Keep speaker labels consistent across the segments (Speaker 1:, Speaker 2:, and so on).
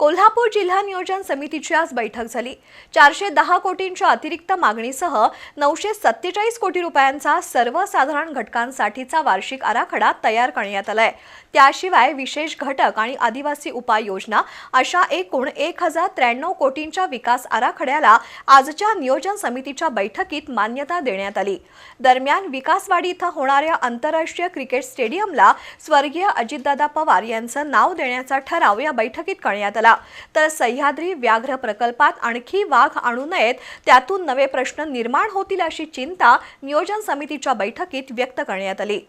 Speaker 1: कोल्हापूर जिल्हा नियोजन समितीची आज बैठक झाली. चारशे दहा कोटींच्या अतिरिक्त मागणीसह नऊशे सत्तेचाळीस कोटी रुपयांचा सर्वसाधारण घटकांसाठीचा वार्षिक आराखडा तयार करण्यात आलाय. त्याशिवाय विशेष घटक आणि आदिवासी उपाययोजना अशा एकूण एक हजार त्र्याण्णव कोटींच्या विकास आराखड्याला आजच्या नियोजन समितीच्या बैठकीत मान्यता देण्यात आली. दरम्यान विकासवाडी इथं होणाऱ्या आंतरराष्ट्रीय क्रिकेट स्टेडियमला स्वर्गीय अजितदादा पवार यांचं नाव देण्याचा ठराव या बैठकीत करण्यात आला. तर सह्याद्री व्याघ्र प्रकल्पात आणखी वाघ आणू नयेत त्यातून नवे प्रश्न निर्माण होतील अशी चिंता नियोजन समितीच्या बैठकीत व्यक्त करण्यात आली.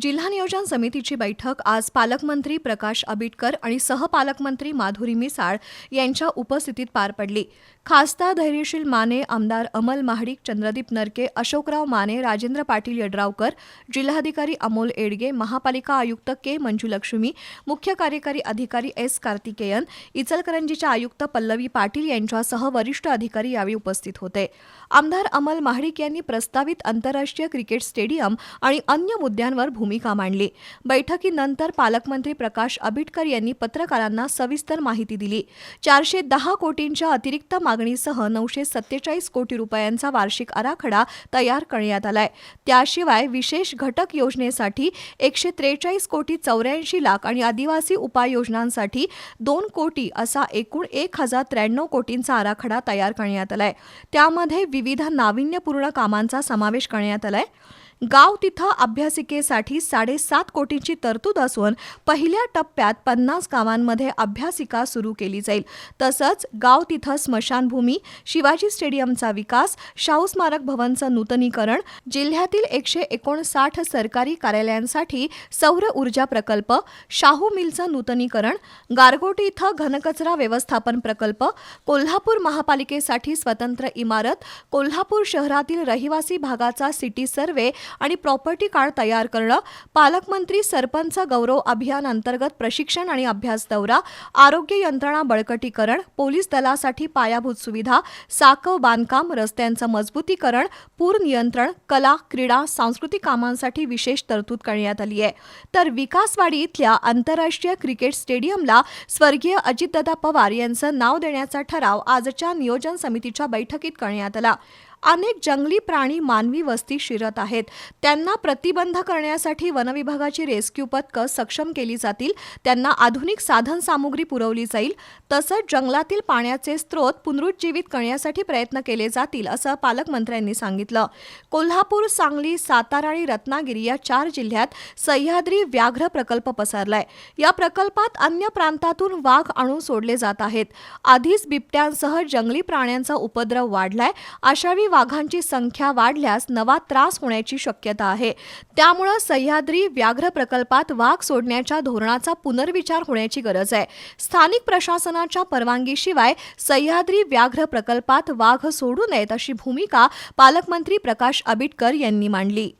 Speaker 1: जिल्हा नियोजन समितीची बैठक आज पालकमंत्री प्रकाश आबिटकर आणि सहपालकमंत्री माधुरी मिसाळ यांच्या उपस्थितीत पार पडली. खासदार धैर्यशील माने आमदार अमल महाडिक चंद्रदीप नरके अशोकराव माने राजेंद्र पाटील यड्रावकर जिल्हाधिकारी अमोल एडगे महापालिका आयुक्त के मंजुलक्ष्मी मुख्य कार्यकारी अधिकारी एस कार्तिकेयन इचलकरंजीच्या आयुक्त पल्लवी पाटील यांच्यासह वरिष्ठ अधिकारी यावेळी उपस्थित होते. आमदार अमल महाडिक यांनी प्रस्तावित आंतरराष्ट्रीय क्रिकेट स्टेडियम आणि अन्य मुद्द्यांवर भूमिका मांडली. बैठकीनंतर पालकमंत्री प्रकाश आबिटकर यांनी पत्रकारांना सविस्तर माहिती दिली. चारशे दहा कोटींच्या अतिरिक्त मागणीसह नऊशे सत्तेचाळीस कोटी रुपयांचा वार्षिक आराखडा तयार करण्यात आलाय. त्याशिवाय विशेष घटक योजनेसाठी एकशे त्रेचाळीस कोटी चौऱ्याऐंशी लाख आणि आदिवासी उपाययोजनांसाठी दोन कोटी असा एकूण एक हजार त्र्याण्णव कोटींचा आराखडा तयार करण्यात आलाय. त्यामध्ये विविध नाविन्यपूर्ण कामांचा समावेश करण्यात आलाय. गाव तिथं अभ्यासिकेसाठी साडेसात कोटींची तरतूद असून पहिल्या टप्प्यात पन्नास गावांमध्ये अभ्यासिका सुरू केली जाईल. तसंच गाव तिथं स्मशानभूमी शिवाजी स्टेडियमचा विकास शाहू स्मारक भवनचं नूतनीकरण जिल्ह्यातील एकशे एकोणसाठ सरकारी कार्यालयांसाठी सौर ऊर्जा प्रकल्प शाहू मिलचं नूतनीकरण गारगोटी इथं घनकचरा व्यवस्थापन प्रकल्प कोल्हापूर महापालिकेसाठी स्वतंत्र इमारत कोल्हापूर शहरातील रहिवासी भागाचा सिटी सर्वे आणि प्रॉपर्टी कार्ड तयार करणं पालकमंत्री सरपंच गौरव अभियान अंतर्गत प्रशिक्षण आणि अभ्यास दौरा आरोग्य यंत्रणा बळकटीकरण पोलीस दलासाठी पायाभूत सुविधा साकव बांधकाम रस्त्यांचं मजबूतीकरण पूर नियंत्रण कला क्रीडा सांस्कृतिक कामांसाठी विशेष तरतूद करण्यात आली आहे. तर विकासवाडी इथल्या आंतरराष्ट्रीय क्रिकेट स्टेडियमला स्वर्गीय अजितदादा पवार यांचं नाव देण्याचा ठराव आजच्या नियोजन समितीच्या बैठकीत करण्यात आला. अनेक जंगली प्राणी मानवी वस्ती शिरत आहेत. त्यांना प्रतिबंध करण्यासाठी वनविभागाची रेस्क्यू पथकं सक्षम केली जातील. त्यांना आधुनिक साधन सामुग्री पुरवली जाईल. तसंच जंगलातील पाण्याचे स्रोत पुनरुज्जीवित करण्यासाठी प्रयत्न केले जातील असं पालकमंत्र्यांनी सांगितलं. कोल्हापूर सांगली सातारा आणि रत्नागिरी या चार जिल्ह्यात सह्याद्री व्याघ्र प्रकल्प पसरलाय. या प्रकल्पात अन्य प्रांतातून वाघ आणून सोडले जात आहेत. आधीच बिबट्यांसह जंगली प्राण्यांचा उपद्रव वाढलाय. अशावेळी वाघांची संख्या वाढल्यास नवा त्रास होण्याची शक्यता आहे. त्यामुळं सह्याद्री व्याघ्र प्रकल्पात वाघ सोडण्याच्या धोरणाचा पुनर्विचार होण्याची गरज आहे. स्थानिक प्रशासनाच्या परवानगीशिवाय सह्याद्री व्याघ्र प्रकल्पात वाघ सोडू नयेत अशी भूमिका पालकमंत्री प्रकाश आबिटकर यांनी मांडली.